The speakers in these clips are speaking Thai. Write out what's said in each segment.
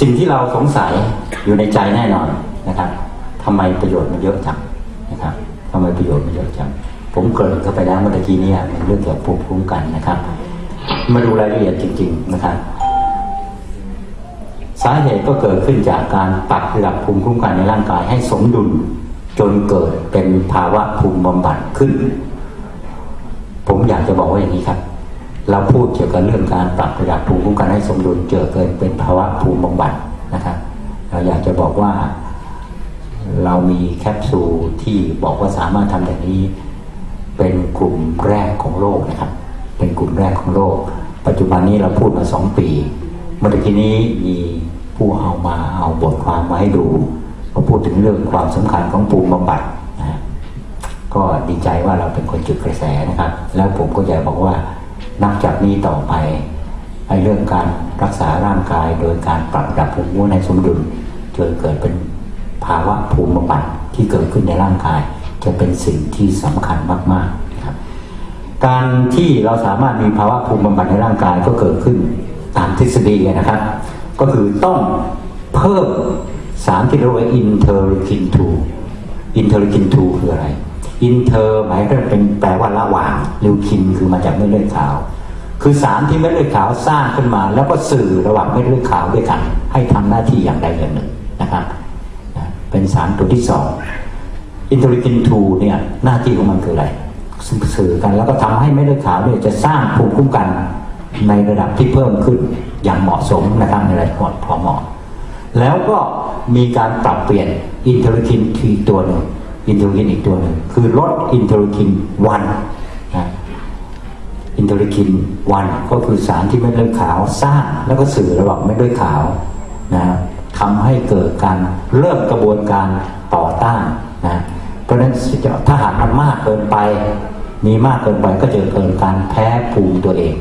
สิ่งที่เราสงสัยอยู่ในใจแน่นอนนะครับทำไมประโยชน์มันเยอะจังนะครับทำไมประโยชน์มันเยอะจังผมเกริ่นเข้าไปแล้วเมื่อกี้นี้มันเรื่องเกี่ยวกับภูมิคุ้มกันนะครับ มาดูรายละเอียดจริง ๆนะครับสาเหตุก็เกิดขึ้นจากการปรับระดับภูมิคุ้มกันในร่างกายให้สมดุลจนเกิดเป็นภาวะภูมิบำบัดขึ้น ผมอยากจะบอกว่าอย่างนี้ครับ เราพูดเกี่ยวกับเรื่องการปรับระดับภูมิคุ้มกันให้สมดุลเจอเกิดเป็นภาวะภูมิบำบัดนะครับเราอยากจะบอกว่าเรามีแคปซูลที่บอกว่าสามารถทำอย่างนี้ เป็นกลุ่มแรกของโลกนะครับ เป็นกลุ่มแรกของโลก ปัจจุบันนี้เราพูดมาสองปี เมื่อกี้นี้มีผู้เอามาเอาบทความมาให้ดูมาพูดถึงเรื่องความสำคัญของภูมิบำบัดนะก็ดีใจว่าเราเป็นคนจุดกระแสนะครับ แล้วผมก็อยากบอกว่า นับจากนี้ต่อไปในเรื่องการรักษาร่างกายโดยการปรับระดับภูมิคุ้มกันให้สมดุลจนเกิดเป็นภาวะภูมิบำบัดที่เกิดขึ้นในร่างกาย จะเป็นสิ่งที่สำคัญมากๆนะครับการที่เราสามารถมีภาวะภูมิบำบัดในร่างกายก็เกิดขึ้นตามทฤษฎีนะครับ ก็คือต้องเพิ่มสารที่เรียกว่าอินเทอร์คิน2อินเทอร์คิน2คืออะไร อินเทอร์หมายถึงเป็นแปลว่าระหว่างลิวคินคือมาจากเม็ดเลือดขาว คือสารที่เม็ดเลือดขาวสร้างขึ้นมา แล้วก็สื่อระหว่างเม็ดเลือดขาวด้วยกัน ให้ทำหน้าที่อย่างใดอย่างหนึ่งนะครับเป็นสารตัวที่สองอินเทอร์คิน2เนี่ยหน้าที่ของมันคืออะไรสื่อกันแล้วก็ทำให้เม็ดเลือดขาวเนี่ยจะสร้างภูมิคุ้มกันในระดับที่เพิ่มขึ้นอย่างเหมาะสมนะครับในระดับพอเหมาะ แล้วก็มีการปรับเปลี่ยนอินเทอร์คินทีตัวหนึ่ง อินเทอร์คินอีกตัวหนึ่งคือลดอินเทอร์คินวันนะอินเทอร์คินวันก็คือสารที่เม็ดเลือดขาวสร้างแล้วก็สื่อระหว่างเม็ดเลือดขาวนะทำให้เกิดการเริ่มกระบวนการต่อต้านนะเพราะฉะนั้นถ้าหากมันมากเกินไป มีมากเกินไปก็จะเกิดการแพ้ภูมิตัวเอง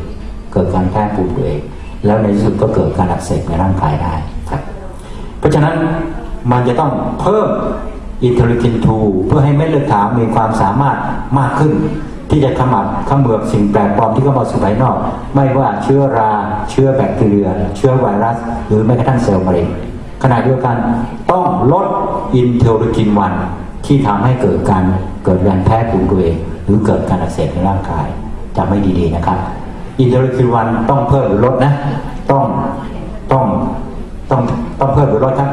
เกิดการแพ้ภูมิตัวเอง แล้วในที่สุดก็เกิดการอักเสบในร่างกายได้ครับ เพราะฉะนั้นมันจะต้องเพิ่ม อินเทอร์คิน2เพื่อให้เม็ดเลือดขาวมีความสามารถมากขึ้น ที่จะขมับขมือบสิ่งแปลกปลอมที่เข้ามาสู่ภายนอก ไม่ว่าเชื้อรา เชื้อแบคทีเรีย เชื้อไวรัส หรือแม้กระทั่งเซลล์มะเร็งขณะเดียวกันต้องลดอินเทอร์คินวันที่ทำให้เกิดการเกิดการแพ้ภูมิตัวเอง หรือเกิดการอักเสบในร่างกายจะไม่ดีๆนะครับ อินเทอร์คินวันต้องเพิ่มหรือลดนะ ต้องต้องต้องต้องเพิ่มหรือลดครับ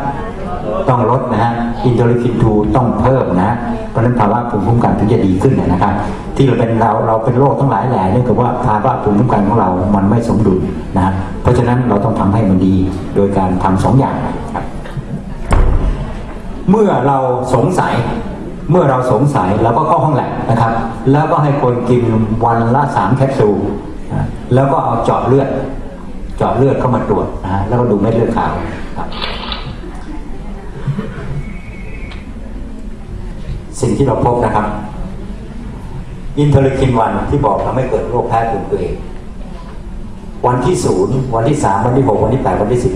ต้องลดนะฮะ อินเทอร์คินทูต้องเพิ่มนะเพราะนั้นภาวะภูมิคุ้มกันถึงจะดีขึ้นนะครับ ที่เราเป็นเราเราเป็นโรคทั้งหลายแหล่เนื่องจากว่าภาวะภูมิคุ้มกันของเรา มันไม่สมดุลนะเพราะฉะนั้นเราต้องทำให้มันดีโดยการทำสองอย่างครับ เมื่อเราสงสัยเมื่อเราสงสัยเราก็เข้าห้องแลบนะครับ แล้วก็ให้คนกินวันละสามแคปซูลแล้วก็เอาเจาะเลือด เจาะเลือดเข้ามาตรวจนะแล้วก็ดูเม็ดเลือดขาวครับ สิ่งที่เราพบนะครับ อินเทอร์คินวันที่บอกทำให้เกิดโรคแพ้ภูมิตัวเอง วันที่ศูนย์วันที่สามวันที่หกวันที่แปดวันที่สิบ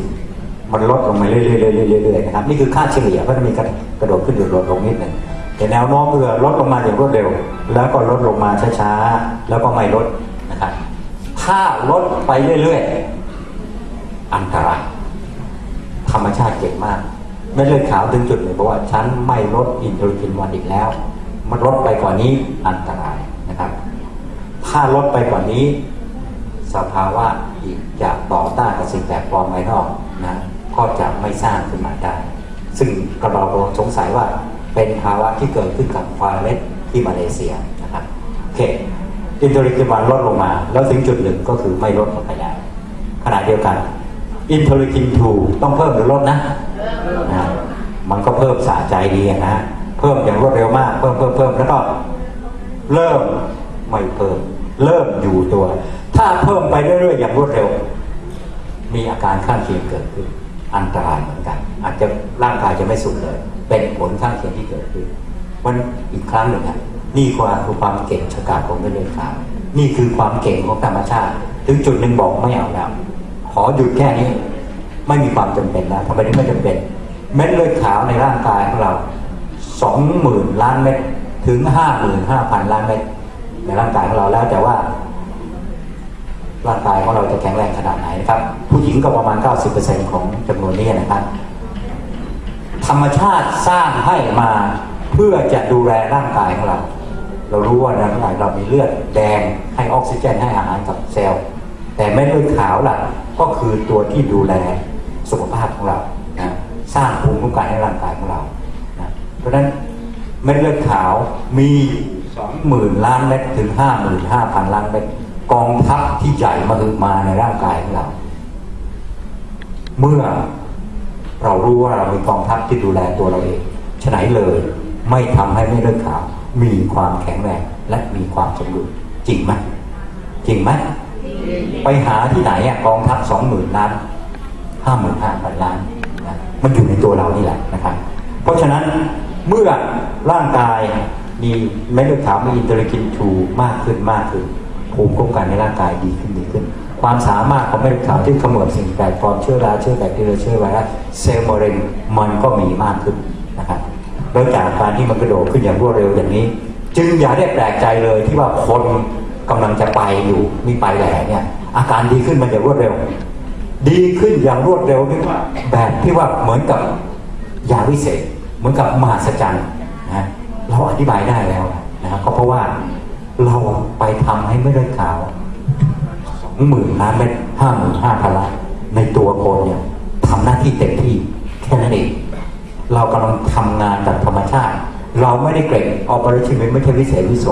มันลดลงมาเรื่อยๆเรื่อยๆนะครับนี่คือค่าเฉลี่ยเพราะมันมีกระโดดขึ้นหรือลดลงนิดหนึ่งแต่แนวโน้มเรือลดลงมาอย่างรวดเร็ว แล้วก็ลดลงมาช้าๆแล้วก็ไม่ลดนะครับถ้าลดไปเรื่อยๆ อันตรายธรรมชาติเก่งมาก ไม่เลือดขาวถึงจุดเลยบอกว่าฉันไม่ลดอินทอร์คินวันอีกแล้ว มันลดไปกว่านี้อันตรายนะครับ ถ้าลดไปกว่านี้ สภาวะอีกจะต่อต้านกับสิ่งแปลกปลอมภายนอกนะก็จะไม่สร้างขึ้นมาได้ ซึ่งกระเราสงสัยว่าเป็นภาวะที่เกิดขึ้นกับฟาเลสที่มาเลเซียนะครับโอเคอินทอร์คินวันลดลงมา แล้วถึงจุดหนึ่งก็คือไม่ลดลงไปแล้วขณะเดียวกัน อินเทอร์คิน2ต้องเพิ่มหรือลดนะนะมันก็เพิ่มสะใจดีนะเพิ่มอย่างรวดเร็วมาก เพิ่มเพิ่มเพิ่มแล้วก็เริ่มไม่เพิ่ม เริ่มอยู่ตัว ถ้าเพิ่มไปเรื่อยๆอย่างรวดเร็ว มีอาการข้างเคียงเกิดขึ้น อันตรายเหมือนกัน อาจจะร่างกายจะไม่สุดเลย เป็นผลข้างเคียงที่เกิดขึ้นมันอีกครั้งหนึ่งนะนี่ความคือความเก่งชะกาจของเม็ดเลือดขาวนี่คือความเก่งของธรรมชาติ ถึงจุดหนึ่งบอกไม่เอาแล้ว ขอหยุดแค่นี้ ไม่มีความจำเป็นแล้วทำไมถึงไม่จำเป็น เม็ดเลือดขาวในร่างกายของเราสองหมื่นล้านเม็ดถึงห้าหมื่นห้าพันล้านเม็ดในร่างกายของเราแล้วแต่ว่า ร่างกายของเราจะแข็งแรงขนาดไหนนะครับ ผู้หญิงก็ประมาณ 90%ของจำนวนนี้นะครับ ธรรมชาติสร้างให้มาเพื่อจะดูแลร่างกายของเรา เรารู้ว่าในร่างกายเรามีเลือดแดงให้ออกซิเจนให้อาหารกับเซลล์ แต่เม็ดเลือดขาวล่ะก็คือตัวที่ดูแลสุขภาพของเรานะสร้างภูมิคุ้มกันให้ร่างกายของเรานะเพราะฉะนั้นเม็ดเลือดขาวมีสองหมื่นล้านเม็ดถึงห้าหมื่นห้าพันล้านเม็ดกองทัพที่ใหญ่มาถึงมาในร่างกายของเรา เมื่อเรารู้ว่าเรามีกองทัพที่ดูแลตัวเราเองฉะไหนเลยไม่ทำให้เม็ดเลือดขาว มีความแข็งแรงและมีความสมดุลจริงไหมจริงไหม ไปหาที่ไหนอะกองทัพสองหมื่นล้านห้าหมื่นห้าพันล้านนะมันอยู่ในตัวเรานี่แหละนะครับเพราะฉะนั้นเมื่อร่างกายมีเม็ดเลือดขาวมีอินเตอร์กินทูมากขึ้นมากขึ้นภูมิคุ้มกันในร่างกายดีขึ้นดีขึ้น ความสามารถของเม็ดเลือดขาวที่ขมือบสิ่งแปลกปลอมเชื้อราเชื้อแบคทีเรียเชื้อไวรัสเซลล์มะเร็งมันก็มีมากขึ้นนะครับโดยจากการที่มันกระโดดขึ้นอย่างรวดเร็วอย่างนี้ จึงอย่าได้แปลกใจเลยที่ว่าคน กำลังจะไปอยู่มีไปแหล่เนี่ย อาการดีขึ้นมันอย่างรวดเร็ว ดีขึ้นอย่างรวดเร็วที่ว่าแบบที่ว่าเหมือนกับยาวิเศษ เหมือนกับมหัศจรรย์นะเราอธิบายได้แล้วนะครับก็เพราะว่าเราไปทำให้ไม่ได้ขาวสองหมื่นล้านเม็ดห้าหมื่นห้าพันล้านในตัวคนเนี่ยทำหน้าที่เต็มที่แค่นั้นเองเรากำลังทำงานแบ ไม่ได้เกรงออปเปอเรชั่นไม่ใช่วิเศษวิโส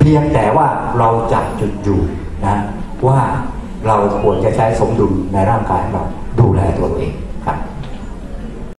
เพียงแต่ว่าเราจับจุดอยู่นะว่าเราควรจะใช้สมดุลในร่างกายของเราดูแลตัวเอง